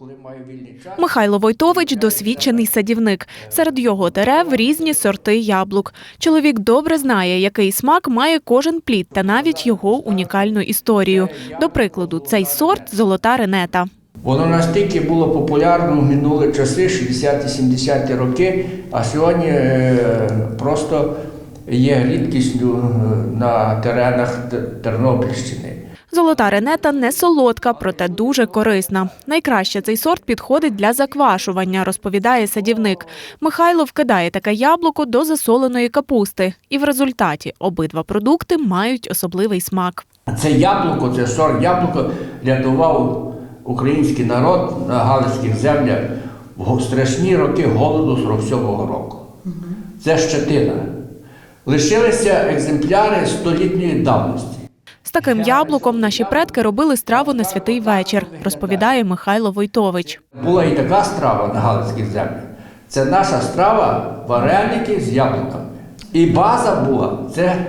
коли маю вільний час. Михайло Войтович досвідчений садівник. Серед його дерев різні сорти яблук. Чоловік добре знає, який смак має кожен плід та навіть його унікальну історію. До прикладу, цей сорт золота ренета. Воно настільки було популярно в минулі часи, 60-70-ті роки, а сьогодні е, просто є рідкістю е, на теренах Тернопільщини. Золота ренета не солодка, проте дуже корисна. Найкраще цей сорт підходить для заквашування, розповідає садівник. Михайло вкидає таке яблуко до засоленої капусти, і в результаті обидва продукти мають особливий смак. Це яблуко, це сорт яблуко рятував український народ на галицьких землях в го- страшні роки голоду 47-го року. Це щетина. Лишилися екземпляри столітньої давності. З таким яблуком наші предки робили страву на святий вечір, розповідає Михайло Войтович. Була і така страва на галицьких землях. Це наша страва вареники з яблуками. І база була це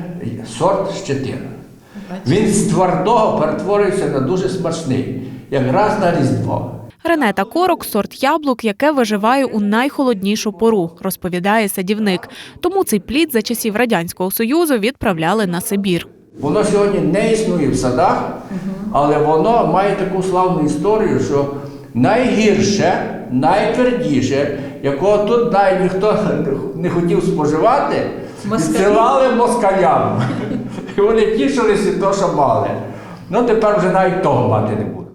сорт щетина. Він з твердого перетворюється на дуже смачний, якраз на різдво. Ренета корок сорт яблук, яке виживає у найхолоднішу пору, розповідає садівник. Тому цей плід за часів радянського союзу відправляли на Сибір. Воно сьогодні не існує в садах, але воно має таку славну історію, що найгірше, найтвердіше, якого тут навіть ніхто не хотів споживати, відсилали москалям. І вони тішилися то, що мали. Ну тепер вже навіть того мати не будуть.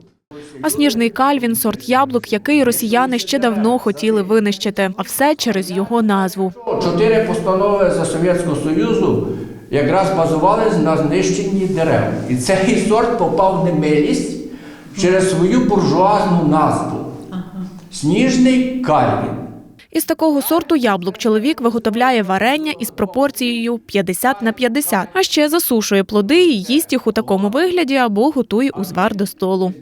А сніжний кальвін сорт яблук, який росіяни ще давно хотіли винищити, а все через його назву. Чотири постанови за Совєтського Союзу якраз базувалися на знищенні дерев. І цей сорт попав в немилість через свою буржуазну назву. Сніжний кальвін. Із такого сорту яблук чоловік виготовляє варення із пропорцією 50 на 50, а ще засушує плоди і їсть їх у такому вигляді або готує узвар до столу.